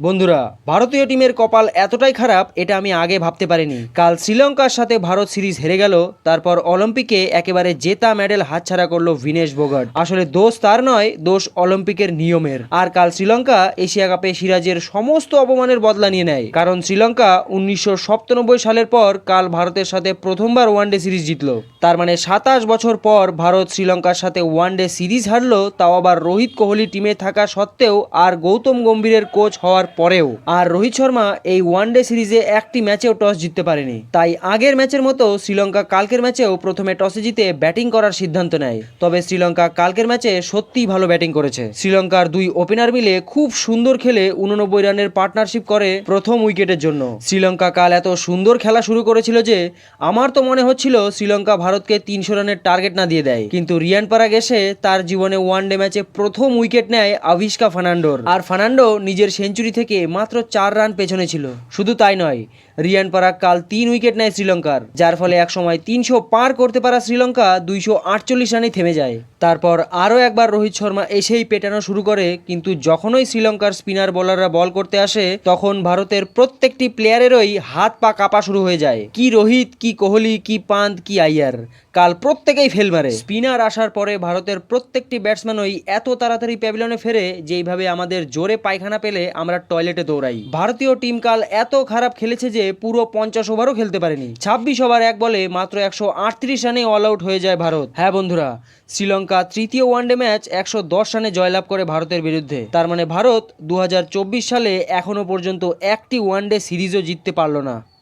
বন্ধুরা, ভারতীয় টিমের কপাল এতটাই খারাপ, এটা আমি আগে ভাবতে পারিনি। কাল শ্রীলঙ্কার সাথে ভারত সিরিজ হেরে গেল, তারপর অলিম্পিকে একেবারে জেতা মেডেল হাতছাড়া করল ভিনেশ বগাট। আসলে দোষ তার নয়, দোষ অলিম্পিকের নিয়মের। আর কাল শ্রীলঙ্কা এশিয়া কাপে সিরাজের সমস্ত অপমানের বদলা নিয়ে নেয়। কারণ শ্রীলঙ্কা উনিশশো সাতানব্বই সালের পর কাল ভারতের সাথে প্রথমবার ওয়ানডে সিরিজ জিতলো। তার মানে সাতাশ বছর পর ভারত শ্রীলঙ্কার সাথে ওয়ানডে সিরিজ হারলো, তাও আবার রোহিত কোহলি টিমে থাকা সত্ত্বেও আর গৌতম গম্ভীরের কোচ হওয়ার পরেও। আর রোহিত শর্মা এই ওয়ানডে সিরিজে একটি ম্যাচেও টস জিততে পারেনি। তাই আগের ম্যাচের মতো শ্রীলঙ্কা কালকের ম্যাচেও প্রথমে টসে জিতে ব্যাটিং করার সিদ্ধান্ত নেয়। তবে শ্রীলঙ্কা কালকের ম্যাচে সত্যিই ভালো ব্যাটিং করেছে। শ্রীলঙ্কার দুই ওপেনার মিলে খুব সুন্দর খেলে উননব্বই রানের পার্টনারশিপ করে প্রথম উইকেটের জন্য। শ্রীলঙ্কা কাল এত সুন্দর খেলা শুরু করেছিল যে, আমার তো মনে হচ্ছিল শ্রীলঙ্কা ভারতকে তিনশো রানের টার্গেট না দিয়ে দেয়। কিন্তু রিয়ান পারাগ এসে তার জীবনে ওয়ানডে ম্যাচে প্রথম উইকেট নেয় আভিষ্কা ফার্নান্ডোর। আর ফার্নান্ডো নিজের সেঞ্চুরি থেকে মাত্র চার রান পেছনে ছিল। শুধু তাই নয় রিয়ান পারাক কাল তিন উইকেট নেয় শ্রীলঙ্কার, যার ফলে একসময় তিনশো পার করতে পারা শ্রীলঙ্কা দুইশো আটচল্লিশ রানে থেমে যায়। তারপর আরও একবার রোহিত শর্মা এসেই পেটানো শুরু করে, কিন্তু যখনই শ্রীলঙ্কার স্পিনার, বোলাররা বল করতে আসে, তখন ভারতের প্রত্যেকটি প্লেয়ারেরই হাত পা কাঁপা শুরু হয়ে যায়। কি রোহিত, কি কোহলি, কি পান্ত, কি আইয়ার। কাল প্রত্যেকেই ফেল মারে। স্পিনার আসার পরে ভারতের প্রত্যেকটি ব্যাটসম্যানই এত তাড়াতাড়ি প্যাভিলনে ফেরে, যেইভাবে আমাদের জোরে পায়খানা পেলে আমরা টয়লেটে দৌড়াই। ভারতীয় টিম কাল এত খারাপ খেলেছে যে পুরো পঞ্চাশ ওভারও খেলতে পারেনি। ছাব্বিশ ওভার এক বলে মাত্র একশো আটত্রিশ রানে অল আউট হয়ে যায় ভারত। হ্যাঁ বন্ধুরা, শ্রীলঙ্কা তৃতীয় ওয়ানডে ম্যাচ একশো দশ রানে জয়লাভ করে ভারতের বিরুদ্ধে। তার মানে ভারত দু হাজার চব্বিশ সালে এখনও পর্যন্ত একটি ওয়ানডে সিরিজও জিততে পারল না।